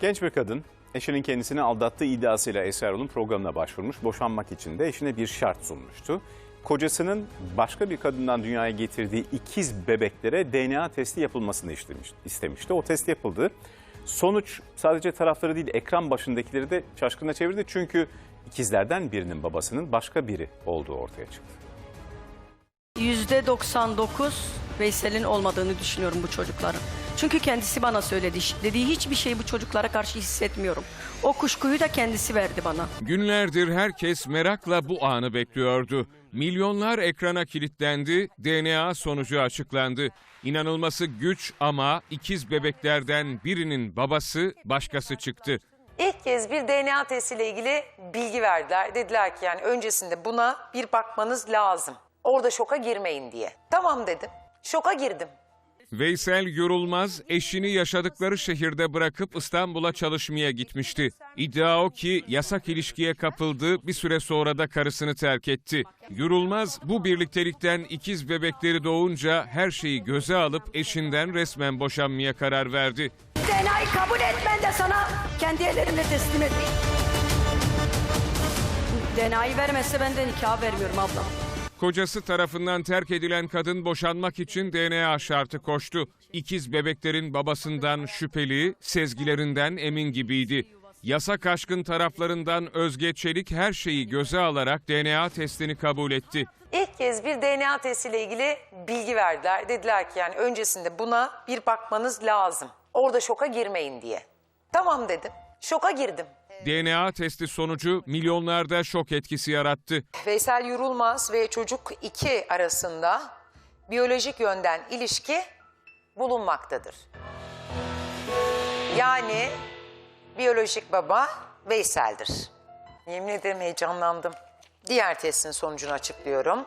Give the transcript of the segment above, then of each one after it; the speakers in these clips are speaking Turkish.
Genç bir kadın eşinin kendisini aldattığı iddiasıyla Esra Erol'un programına başvurmuş. Boşanmak için de eşine bir şart sunmuştu. Kocasının başka bir kadından dünyaya getirdiği ikiz bebeklere DNA testi yapılmasını istemiş, istemişti. O test yapıldı. Sonuç sadece tarafları değil ekran başındakileri de şaşkına çevirdi. Çünkü ikizlerden birinin babasının başka biri olduğu ortaya çıktı. %99 Veysel'in olmadığını düşünüyorum bu çocukların. Çünkü kendisi bana söyledi. Dediği hiçbir şeyi bu çocuklara karşı hissetmiyorum. O kuşkuyu da kendisi verdi bana. Günlerdir herkes merakla bu anı bekliyordu. Milyonlar ekrana kilitlendi, DNA sonucu açıklandı. İnanılması güç ama ikiz bebeklerden birinin babası başkası çıktı. İlk kez bir DNA testiyle ilgili bilgi verdiler. Dediler ki yani öncesinde buna bir bakmanız lazım. Orada şoka girmeyin diye. Tamam dedim. Şoka girdim. Veysel Yorulmaz eşini yaşadıkları şehirde bırakıp İstanbul'a çalışmaya gitmişti. İddia o ki yasak ilişkiye kapıldı, bir süre sonra da karısını terk etti. Yorulmaz bu birliktelikten ikiz bebekleri doğunca her şeyi göze alıp eşinden resmen boşanmaya karar verdi. DNA'yı kabul etmen de sana kendi ellerimle teslim edeyim. DNA'yı vermezse ben de nikah vermiyorum ablam. Kocası tarafından terk edilen kadın boşanmak için DNA şartı koştu. İkiz bebeklerin babasından şüpheli, sezgilerinden emin gibiydi. Yasak aşkın taraflarından Özge Çelik her şeyi göze alarak DNA testini kabul etti. İlk kez bir DNA testiyle ilgili bilgi verdiler. Dediler ki yani öncesinde buna bir bakmanız lazım. Orada şoka girmeyin diye. Tamam dedim. Şoka girdim. DNA testi sonucu milyonlarda şok etkisi yarattı. Veysel Yurulmaz ve çocuk 2 arasında biyolojik yönden ilişki bulunmaktadır. Yani biyolojik baba Veysel'dir. Yemin ederim heyecanlandım. Diğer testin sonucunu açıklıyorum.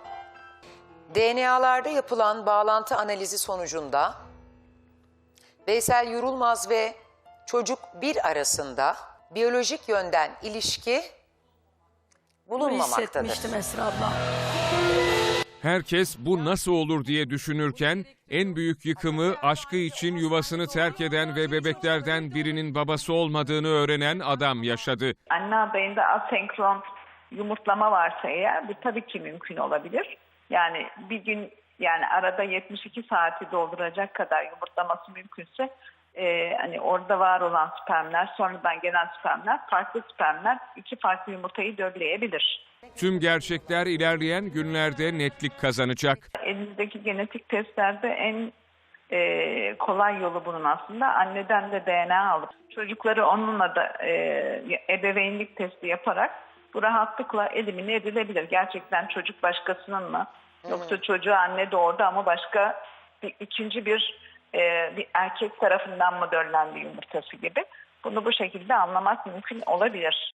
DNA'larda yapılan bağlantı analizi sonucunda Veysel Yurulmaz ve çocuk 1 arasında biyolojik yönden ilişki Bunu bulunmamaktadır. hissetmiştim Esra abla. Herkes bu nasıl olur diye düşünürken en büyük yıkımı aşkı için yuvasını terk eden ve bebeklerden birinin babası olmadığını öğrenen adam yaşadı. anne adayında asenkron yumurtlama varsa eğer bu tabii ki mümkün olabilir. Yani bir gün yani arada 72 saati dolduracak kadar yumurtlaması mümkünse e, hani orada var olan spermler sonradan gelen spermler farklı spermler iki farklı yumurtayı dölleyebilir. Tüm gerçekler ilerleyen günlerde netlik kazanacak. Elinizdeki genetik testlerde en e, kolay yolu bunun aslında. Anneden de DNA alıp çocukları onunla da e, ebeveynlik testi yaparak bu rahatlıkla elimine edilebilir. Gerçekten çocuk başkasının mı? Yoksa çocuğu anne doğurdu ama başka bir, ikinci bir, e, bir erkek tarafından mı döllendi yumurtası gibi. Bunu bu şekilde anlamak mümkün olabilir.